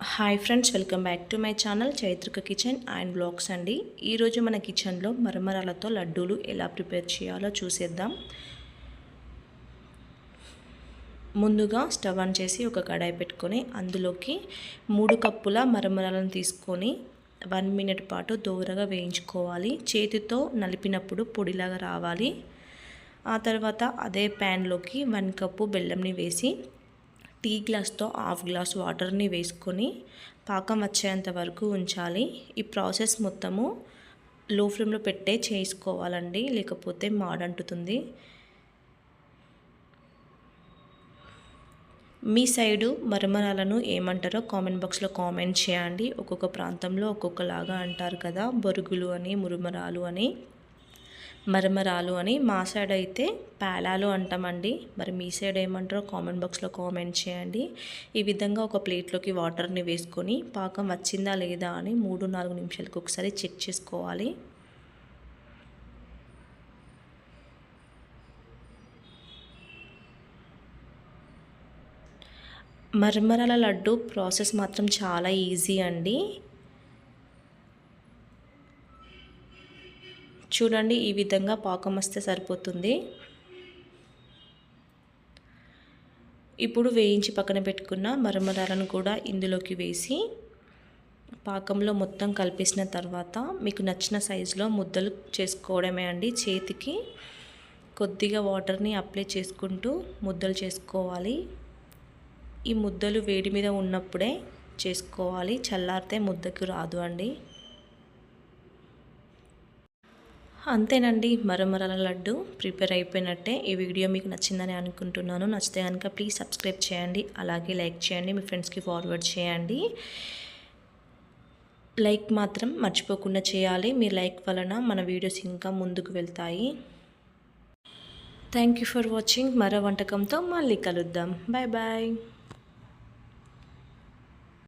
Hi friends welcome back to my channel Chaitrika kitchen and blogs అండి. ఈరోజు మన కిచెన్లో మరమరాలతో లడ్డూలు ఎలా ప్రిపేర్ చేయాలో చూసేద్దాం. ముందుగా స్టవ్ ఆన్ చేసి ఒక కడాయి పెట్టుకొని అందులోకి మూడు కప్పుల మరమరాలను తీసుకొని వన్ మినిట్ పాటు దూరగా వేయించుకోవాలి. చేతితో నలిపినప్పుడు పొడిలాగా రావాలి. ఆ తర్వాత అదే ప్యాన్లోకి వన్ కప్పు బెల్లంని వేసి టీ గ్లాస్తో హాఫ్ గ్లాస్ వాటర్ని వేసుకొని పాకం వచ్చేంత వరకు ఉంచాలి. ఈ ప్రాసెస్ మొత్తము లో ఫ్లేమ్లో పెట్టే చేసుకోవాలండి లేకపోతే మాడంటుతుంది. మీ సైడు మరమరాలను ఏమంటారో కామెంట్ బాక్స్లో కామెంట్ చేయండి. ఒక్కొక్క ప్రాంతంలో ఒక్కొక్కలాగా అంటారు కదా బొరుగులు అని మురుమరాలు అని. మరమరాలు అని మా సైడ్ అయితే పేలాలు అంటామండి. మరి మీ సైడ్ ఏమంటారో కామెంట్ బాక్స్లో కామెంట్ చేయండి. ఈ విధంగా ఒక ప్లేట్లోకి వాటర్ని వేసుకొని పాకం వచ్చిందా లేదా అని మూడు నాలుగు నిమిషాలకు ఒకసారి చెక్ చేసుకోవాలి. మరమరాల లడ్డు ప్రాసెస్ మాత్రం చాలా ఈజీ అండి. చూడండి ఈ విధంగా పాకం వస్తే సరిపోతుంది. ఇప్పుడు వేయించి పక్కన పెట్టుకున్న మరమరాలను కూడా ఇందులోకి వేసి పాకంలో మొత్తం కలిపేసిన తర్వాత మీకు నచ్చిన సైజులో ముద్దలు చేసుకోవడమే అండి. చేతికి కొద్దిగా వాటర్ని అప్లై చేసుకుంటూ ముద్దలు చేసుకోవాలి. ఈ ముద్దలు వేడి మీద ఉన్నప్పుడే చేసుకోవాలి. చల్లారితే ముద్దకు రాదు అండి. అంతేనండి మరమరల లడ్డు ప్రిపేర్ అయిపోయినట్టే ఈ వీడియో మీకు నచ్చిందని అనుకుంటున్నాను. నచ్చితే కనుక ప్లీజ్ సబ్స్క్రైబ్ చేయండి అలాగే లైక్ చేయండి మీ ఫ్రెండ్స్కి ఫార్వర్డ్ చేయండి. లైక్ మాత్రం మర్చిపోకుండా చేయాలి మీ లైక్ వలన మన వీడియోస్ ఇంకా ముందుకు వెళ్తాయి. థ్యాంక్ యూ ఫర్ వాచింగ్ మరో వంటకంతో మళ్ళీ కలుద్దాం. Bye bye.